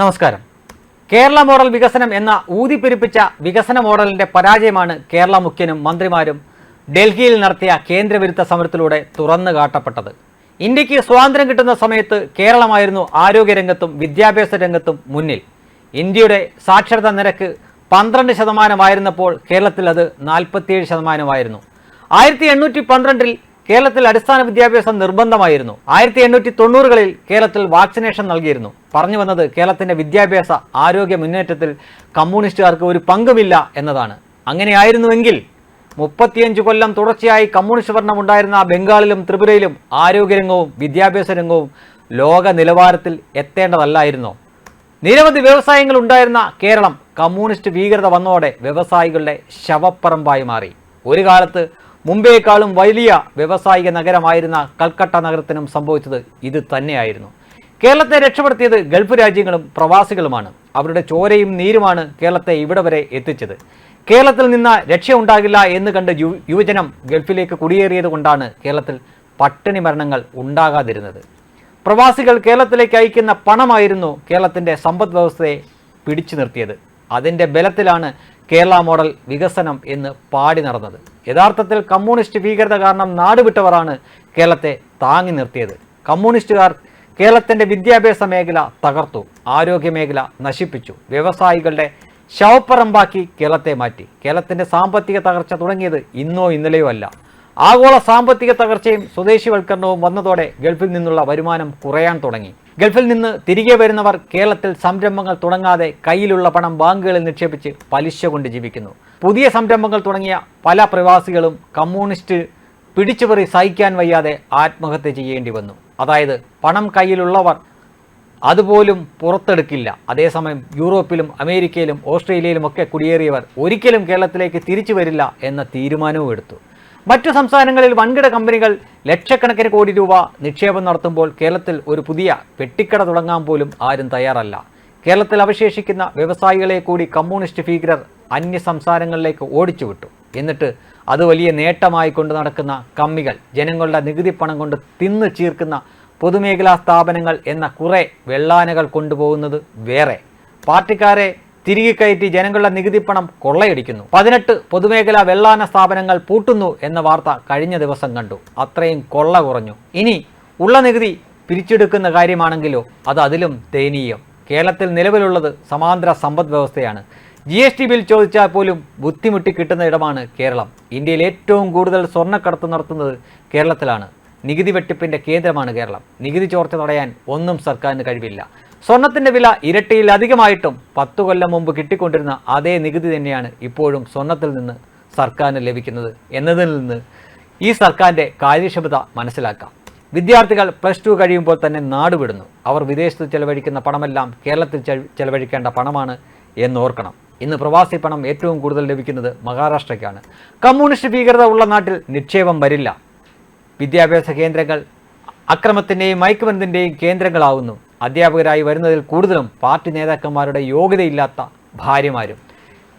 നമസ്കാരം. കേരള മോഡൽ വികസനം എന്ന ഊതിപ്പെരുപ്പിച്ച വികസന മോഡലിന്റെ പരാജയമാണ് കേരള മുഖ്യനും മന്ത്രിമാരും ഡൽഹിയിൽ നടത്തിയ കേന്ദ്രവിരുദ്ധ സമരത്തിലൂടെ തുറന്നു കാട്ടപ്പെട്ടത്. ഇന്ത്യയ്ക്ക് സ്വാതന്ത്ര്യം കിട്ടുന്ന സമയത്ത് കേരളമായിരുന്നു ആരോഗ്യരംഗത്തും വിദ്യാഭ്യാസ രംഗത്തും മുന്നിൽ. ഇന്ത്യയുടെ സാക്ഷരതാ നിരക്ക് പന്ത്രണ്ട് ശതമാനമായിരുന്നപ്പോൾ കേരളത്തിൽ അത് നാൽപ്പത്തിയേഴ് ശതമാനമായിരുന്നു. ആയിരത്തി എണ്ണൂറ്റി പന്ത്രണ്ടിൽ കേരളത്തിൽ അടിസ്ഥാന വിദ്യാഭ്യാസം നിർബന്ധമായിരുന്നു. ആയിരത്തി എണ്ണൂറ്റി തൊണ്ണൂറുകളിൽ കേരളത്തിൽ വാക്സിനേഷൻ നൽകിയിരുന്നു. പറഞ്ഞു വന്നത് കേരളത്തിന്റെ വിദ്യാഭ്യാസ ആരോഗ്യ മുന്നേറ്റത്തിൽ കമ്മ്യൂണിസ്റ്റുകാർക്ക് ഒരു പങ്കുമില്ല എന്നതാണ്. അങ്ങനെയായിരുന്നുവെങ്കിൽ മുപ്പത്തിയഞ്ച് കൊല്ലം തുടർച്ചയായി കമ്മ്യൂണിസ്റ്റ് ഭരണം ഉണ്ടായിരുന്ന ബംഗാളിലും ത്രിപുരയിലും ആരോഗ്യരംഗവും വിദ്യാഭ്യാസ രംഗവും ലോക നിലവാരത്തിൽ എത്തേണ്ടതല്ലായിരുന്നോ? നിരവധി വ്യവസായങ്ങൾ ഉണ്ടായിരുന്ന കേരളം കമ്മ്യൂണിസ്റ്റ് ഭീകരത വന്നതോടെ വ്യവസായികളുടെ ശവപ്പറമ്പായി മാറി. ഒരു കാലത്ത് മുംബൈയെക്കാളും വലിയ വ്യവസായിക നഗരമായിരുന്ന കൽക്കട്ട നഗരത്തിനും സംഭവിച്ചത് ഇത് തന്നെയായിരുന്നു. കേരളത്തെ രക്ഷപ്പെടുത്തിയത് ഗൾഫ് രാജ്യങ്ങളും പ്രവാസികളുമാണ്. അവരുടെ ചോരയും നീരുമാണ് കേരളത്തെ ഇവിടെ വരെ എത്തിച്ചത്. കേരളത്തിൽ നിന്ന് രക്ഷയുണ്ടാകില്ല എന്ന് കണ്ട് യുവജനം ഗൾഫിലേക്ക് കുടിയേറിയത് കൊണ്ടാണ് കേരളത്തിൽ പട്ടിണി മരണങ്ങൾ ഉണ്ടാകാതിരുന്നത്. പ്രവാസികൾ കേരളത്തിലേക്ക് അയക്കുന്ന പണമായിരുന്നു കേരളത്തിന്റെ സമ്പദ് വ്യവസ്ഥയെ പിടിച്ചു നിർത്തിയത്. അതിന്റെ ബലത്തിലാണ് കേരള മോഡൽ വികസനം എന്ന് പാടി നടന്നത്. യഥാർത്ഥത്തിൽ കമ്മ്യൂണിസ്റ്റ് ഭീകരത കാരണം നാടുവിട്ടവരാണ് കേരളത്തെ താങ്ങി നിർത്തിയത്. കമ്മ്യൂണിസ്റ്റുകാർ കേരളത്തിന്റെ വിദ്യാഭ്യാസ മേഖല തകർത്തു ആരോഗ്യ മേഖല നശിപ്പിച്ചു വ്യവസായികളുടെ ശവപ്പറമ്പാക്കി കേരളത്തെ മാറ്റി. കേരളത്തിന്റെ സാമ്പത്തിക തകർച്ച തുടങ്ങിയത് ഇന്നോ ഇന്നലെയോ അല്ല. ആഗോള സാമ്പത്തിക തകർച്ചയും സ്വദേശിവൽക്കരണവും വന്നതോടെ ഗൾഫിൽ നിന്നുള്ള വരുമാനം കുറയാൻ തുടങ്ങി. ഗൾഫിൽ നിന്ന് തിരികെ വരുന്നവർ കേരളത്തിൽ സംരംഭങ്ങൾ തുടങ്ങാതെ കയ്യിലുള്ള പണം ബാങ്കുകളിൽ നിക്ഷേപിച്ച് പലിശ കൊണ്ട് ജീവിക്കുന്നു. പുതിയ സംരംഭങ്ങൾ തുടങ്ങിയ പല പ്രവാസികളും കമ്മ്യൂണിസ്റ്റ് പിടിച്ചുപറി സഹിക്കാൻ വയ്യാതെ ആത്മഹത്യ ചെയ്യേണ്ടി വന്നു. അതായത് പണം കയ്യിലുള്ളവർ അതുപോലും പുറത്തെടുക്കില്ല. അതേസമയം യൂറോപ്പിലും അമേരിക്കയിലും ഓസ്ട്രേലിയയിലും ഒക്കെ കുടിയേറിയവർ ഒരിക്കലും കേരളത്തിലേക്ക് തിരിച്ചു വരില്ല എന്ന തീരുമാനവും എടുത്തു. മറ്റു സംസ്ഥാനങ്ങളിൽ വൻകിട കമ്പനികൾ ലക്ഷക്കണക്കിന് കോടി രൂപ നിക്ഷേപം നടത്തുമ്പോൾ കേരളത്തിൽ ഒരു പുതിയ പെട്ടിക്കട തുടങ്ങാൻ പോലും ആരും തയ്യാറല്ല. കേരളത്തിൽ അവശേഷിക്കുന്ന വ്യവസായികളെ കൂടി കമ്മ്യൂണിസ്റ്റ് ഭീകരർ അന്യ സംസ്ഥാനങ്ങളിലേക്ക് ഓടിച്ചുവിട്ടു. എന്നിട്ട് അത് വലിയ നേട്ടമായി കൊണ്ട് നടക്കുന്ന കമ്മികൾ ജനങ്ങളുടെ നികുതി പണം കൊണ്ട് തിന്നു ചീർക്കുന്ന പൊതുമേഖലാ സ്ഥാപനങ്ങൾ എന്ന കുറെ വെള്ളാനകൾ കൊണ്ടുപോകുന്നത് വേറെ. പാർട്ടിക്കാരെ തിരികെ കയറ്റി ജനങ്ങളുടെ നികുതി പണം കൊള്ളയടിക്കുന്നു. പതിനെട്ട് പൊതുമേഖലാ വെള്ളാന സ്ഥാപനങ്ങൾ പൂട്ടുന്നു എന്ന വാർത്ത കഴിഞ്ഞ ദിവസം കണ്ടു. അത്രയും കൊള്ള കുറഞ്ഞു. ഇനി ഉള്ള നികുതി പിരിച്ചെടുക്കുന്ന കാര്യമാണെങ്കിലോ അത് അതിലും ദയനീയം. കേരളത്തിൽ നിലവിലുള്ളത് സമാന്തര സമ്പദ് വ്യവസ്ഥയാണ്. ജി എസ് ടി ബിൽ ചോദിച്ചാൽ പോലും ബുദ്ധിമുട്ടി കിട്ടുന്ന ഇടമാണ് കേരളം. ഇന്ത്യയിൽ ഏറ്റവും കൂടുതൽ സ്വർണക്കടത്ത് നടത്തുന്നത് കേരളത്തിലാണ്. നികുതി വെട്ടിപ്പിന്റെ കേന്ദ്രമാണ് കേരളം. നികുതി ചോർച്ച തടയാൻ ഒന്നും സർക്കാരിന് കഴിവില്ല. സ്വർണത്തിന്റെ വില ഇരട്ടിയിലധികമായിട്ടും പത്തു കൊല്ലം മുമ്പ് കിട്ടിക്കൊണ്ടിരുന്ന അതേ നികുതി തന്നെയാണ് ഇപ്പോഴും സ്വർണത്തിൽ നിന്ന് സർക്കാരിന് ലഭിക്കുന്നത് എന്നതിൽ നിന്ന് ഈ സർക്കാരിന്റെ കാര്യക്ഷമത മനസ്സിലാക്കാം. വിദ്യാർത്ഥികൾ പ്ലസ് ടു കഴിയുമ്പോൾ തന്നെ നാടുവിടുന്നു. അവർ വിദേശത്ത് ചെലവഴിക്കുന്ന പണമെല്ലാം കേരളത്തിൽ ചെല- ചെലവഴിക്കേണ്ട പണമാണ് എന്നോർക്കണം. ഇന്ന് പ്രവാസി പണം ഏറ്റവും കൂടുതൽ ലഭിക്കുന്നത് മഹാരാഷ്ട്രയ്ക്കാണ്. കമ്മ്യൂണിസ്റ്റ് ഭീകരത ഉള്ള നാട്ടിൽ നിക്ഷേപം വരില്ല. വിദ്യാഭ്യാസ കേന്ദ്രങ്ങൾ അക്രമത്തിന്റെയും മയക്കുമരുന്നിന്റെയും കേന്ദ്രങ്ങളാവുന്നു. അധ്യാപകരായി വരുന്നതിൽ കൂടുതലും പാർട്ടി നേതാക്കന്മാരുടെ യോഗ്യതയില്ലാത്ത ഭാര്യമാരും.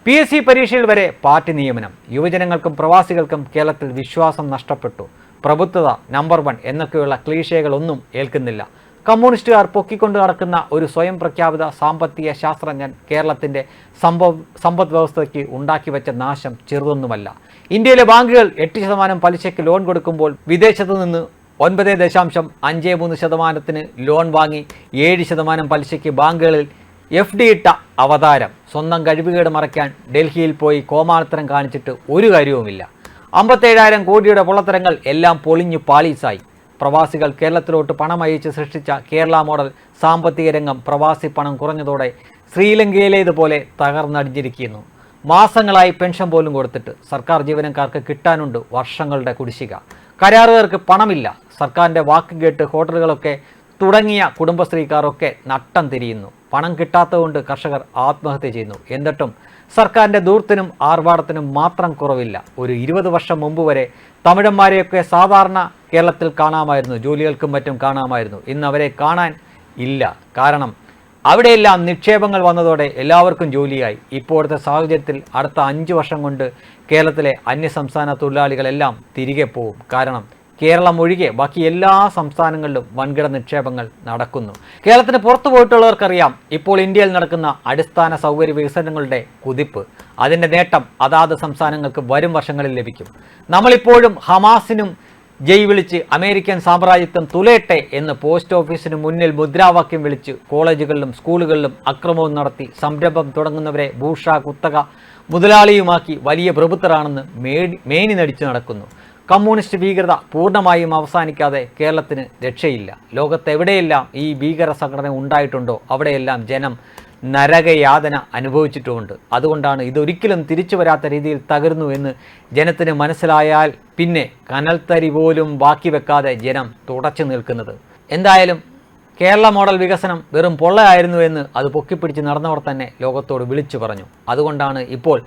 പി എസ് സി പരീക്ഷയിൽ വരെ പാർട്ടി നിയമനം. യുവജനങ്ങൾക്കും പ്രവാസികൾക്കും കേരളത്തിൽ വിശ്വാസം നഷ്ടപ്പെട്ടു. പ്രബുദ്ധത നമ്പർ വൺ എന്നൊക്കെയുള്ള ക്ലീശകളൊന്നും ഏൽക്കുന്നില്ല. കമ്മ്യൂണിസ്റ്റുകാർ പൊക്കിക്കൊണ്ട് നടക്കുന്ന ഒരു സ്വയം പ്രഖ്യാപിത സാമ്പത്തിക ശാസ്ത്രജ്ഞൻ കേരളത്തിന്റെ സംഭവ സമ്പദ് വ്യവസ്ഥയ്ക്ക് ഉണ്ടാക്കി വെച്ച നാശം ചെറുതൊന്നുമല്ല. ഇന്ത്യയിലെ ബാങ്കുകൾ എട്ട് ശതമാനം പലിശയ്ക്ക് ലോൺ കൊടുക്കുമ്പോൾ വിദേശത്തു നിന്ന് ഒൻപത് ദശാംശം അഞ്ച് മൂന്ന് ശതമാനത്തിന് ലോൺ വാങ്ങി ഏഴ് ശതമാനം പലിശയ്ക്ക് ബാങ്കുകളിൽ എഫ് ഡി ഇട്ട അവതാരം സ്വന്തം കഴിവുകേട് മറയ്ക്കാൻ ഡൽഹിയിൽ പോയി കോമാർത്തരം കാണിച്ചിട്ട് ഒരു കാര്യവുമില്ല. അമ്പത്തേഴായിരം കോടിയുടെ പൊള്ളത്തരങ്ങൾ എല്ലാം പൊളിഞ്ഞു പാളീസായി. പ്രവാസികൾ കേരളത്തിലോട്ട് പണം അയച്ച് സൃഷ്ടിച്ച കേരള മോഡൽ സാമ്പത്തിക രംഗം പ്രവാസി പണം കുറഞ്ഞതോടെ ശ്രീലങ്കയിലേതുപോലെ തകർന്നടിഞ്ഞിരിക്കുന്നു. മാസങ്ങളായി പെൻഷൻ പോലും കൊടുത്തിട്ട് സർക്കാർ ജീവനക്കാർക്ക് കിട്ടാനുണ്ട് വർഷങ്ങളുടെ കുടിശ്ശിക. കരാറുകാർക്ക് പണമില്ല. സർക്കാരിന്റെ വാക്ക് കേട്ട് ഹോട്ടലുകളൊക്കെ തുടങ്ങിയ കുടുംബശ്രീക്കാരൊക്കെ നട്ടം തിരിയുന്നു. പണം കിട്ടാത്തതുകൊണ്ട് കർഷകർ ആത്മഹത്യ ചെയ്യുന്നു. എന്നിട്ടും സർക്കാരിന്റെ ദൂർത്തിനും ആർഭാടത്തിനും മാത്രം കുറവില്ല. ഒരു ഇരുപത് വർഷം മുമ്പ് വരെ തമിഴന്മാരെയൊക്കെ സാധാരണ കേരളത്തിൽ കാണാമായിരുന്നു. ജോലികൾക്കും മറ്റും കാണാമായിരുന്നു. ഇന്ന് അവരെ കാണാൻ ഇല്ല. കാരണം അവിടെയെല്ലാം നിക്ഷേപങ്ങൾ വന്നതോടെ എല്ലാവർക്കും ജോലിയായി. ഇപ്പോഴത്തെ സാഹചര്യത്തിൽ അടുത്ത അഞ്ച് വർഷം കൊണ്ട് കേരളത്തിലെ അന്യസംസ്ഥാന തൊഴിലാളികളെല്ലാം തിരികെ പോകും കാരണം കേരളം ഒഴികെ ബാക്കി എല്ലാ സംസ്ഥാനങ്ങളിലും വൻകിട നിക്ഷേപങ്ങൾ നടക്കുന്നു. കേരളത്തിന് പുറത്തു പോയിട്ടുള്ളവർക്കറിയാം ഇപ്പോൾ ഇന്ത്യയിൽ നടക്കുന്ന അടിസ്ഥാന സൗകര്യ വികസനങ്ങളുടെ കുതിപ്പ്. അതിന്റെ നേട്ടം അതാത് സംസ്ഥാനങ്ങൾക്ക് വരും വർഷങ്ങളിൽ ലഭിക്കും. നമ്മളിപ്പോഴും ഹമാസിനും ജയ് വിളിച്ച് അമേരിക്കൻ സാമ്രാജ്യത്വം തുലയട്ടെ എന്ന് പോസ്റ്റ് ഓഫീസിന് മുന്നിൽ മുദ്രാവാക്യം വിളിച്ച് കോളേജുകളിലും സ്കൂളുകളിലും അക്രമവും നടത്തി സംരംഭം തുടങ്ങുന്നവരെ ഭൂഷ കുത്തക മുതലാളിയുമാക്കി വലിയ പ്രഭുത്തരാണെന്ന് മേനി നടിച്ചു നടക്കുന്നു. കമ്മ്യൂണിസ്റ്റ് ഭീകരത പൂർണമായും അവസാനിക്കാതെ കേരളത്തിന് രക്ഷയില്ല. ലോകത്തെവിടെയെല്ലാം ഈ ഭീകര സംഘടന ഉണ്ടായിട്ടുണ്ടോ അവിടെയെല്ലാം ജനം നരകയാതന അനുഭവിച്ചിട്ടുമുണ്ട്. അതുകൊണ്ടാണ് ഇതൊരിക്കലും തിരിച്ചു വരാത്ത രീതിയിൽ തകർന്നു എന്ന് ജനത്തിന് മനസ്സിലായാൽ പിന്നെ കനൽത്തരി പോലും ബാക്കി വെക്കാതെ ജനം തുടച്ചു നിൽക്കുന്നത്. എന്തായാലും കേരള മോഡൽ വികസനം വെറും പൊള്ളയായിരുന്നു എന്ന് അത് പൊക്കിപ്പിടിച്ച് നടന്നവർ തന്നെ ലോകത്തോട് വിളിച്ചു പറഞ്ഞു. അതുകൊണ്ടാണ് ഇപ്പോൾ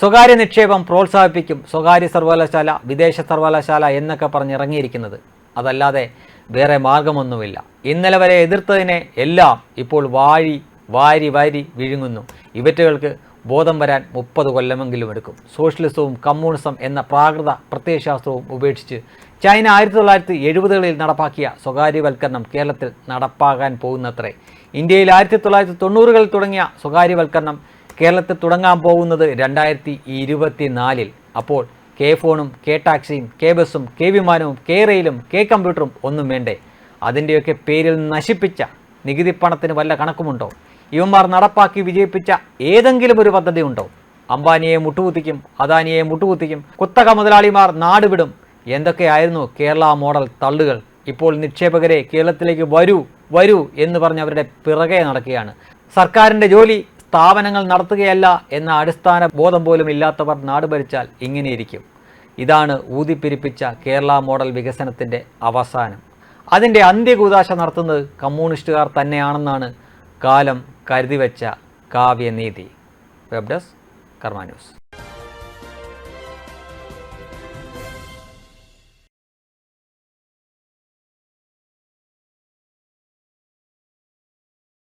സ്വകാര്യ നിക്ഷേപം പ്രോത്സാഹിപ്പിക്കും സ്വകാര്യ സർവകലാശാല വിദേശ സർവകലാശാല എന്നൊക്കെ പറഞ്ഞിറങ്ങിയിരിക്കുന്നത്. അതല്ലാതെ വേറെ മാർഗമൊന്നുമില്ല. ഇന്നലെ വരെ എതിർത്തതിനെ എല്ലാം ഇപ്പോൾ വാഴി വാരി വാരി വിഴുങ്ങുന്നു. ഇവറ്റുകൾക്ക് ബോധം വരാൻ മുപ്പത് കൊല്ലമെങ്കിലും എടുക്കും. സോഷ്യലിസവും കമ്മ്യൂണിസം എന്ന പ്രാകൃത പ്രത്യയശാസ്ത്രവും ഉപേക്ഷിച്ച് ചൈന ആയിരത്തി തൊള്ളായിരത്തി എഴുപതുകളിൽ നടപ്പാക്കിയ സ്വകാര്യവൽക്കരണം കേരളത്തിൽ നടപ്പാകാൻ പോകുന്നത്രേ. ഇന്ത്യയിൽ ആയിരത്തി തൊള്ളായിരത്തി തൊണ്ണൂറുകളിൽ തുടങ്ങിയ സ്വകാര്യവൽക്കരണം കേരളത്തിൽ തുടങ്ങാൻ പോകുന്നത് രണ്ടായിരത്തി ഇരുപത്തിനാലിൽ അപ്പോൾ കെ ഫോണും കെ ടാക്സിയും കെ ബസ്സും കെ വിമാനവും കെ റെയിലും കെ കമ്പ്യൂട്ടറും ഒന്നും വേണ്ടേ? അതിന്റെയൊക്കെ പേരിൽ നശിപ്പിച്ച നികുതി പണത്തിന് വല്ല കണക്കുമുണ്ടോ? ഇവന്മാർ നടപ്പാക്കി വിജയിപ്പിച്ച ഏതെങ്കിലും ഒരു പദ്ധതി ഉണ്ടോ? അംബാനിയെ മുട്ടുകുത്തിക്കും അദാനിയെ മുട്ടുകുത്തിക്കും കുത്തക മുതലാളിമാർ നാടുവിടും. എന്തൊക്കെയായിരുന്നു കേരള മോഡൽ തള്ളുകൾ? ഇപ്പോൾ നിക്ഷേപകരെ കേരളത്തിലേക്ക് വരൂ വരൂ എന്ന് പറഞ്ഞ് അവരുടെ പിറകെ നടക്കുകയാണ്. സർക്കാരിന്റെ ജോലി സ്ഥാപനങ്ങൾ നടത്തുകയല്ല എന്ന അടിസ്ഥാന ബോധം പോലും ഇല്ലാത്തവർ നാട് ഭരിച്ചാൽ ഇങ്ങനെയിരിക്കും. ഇതാണ് ഊതിപ്പിരിപ്പിച്ച കേരള മോഡൽ വികസനത്തിന്റെ അവസാനം. അതിന്റെ അന്ത്യകൂതാശ നടത്തുന്നത് കമ്മ്യൂണിസ്റ്റുകാർ തന്നെയാണെന്നാണ് കാലം കരുതി വെച്ച കാവ്യനീതി. Web desk Karma news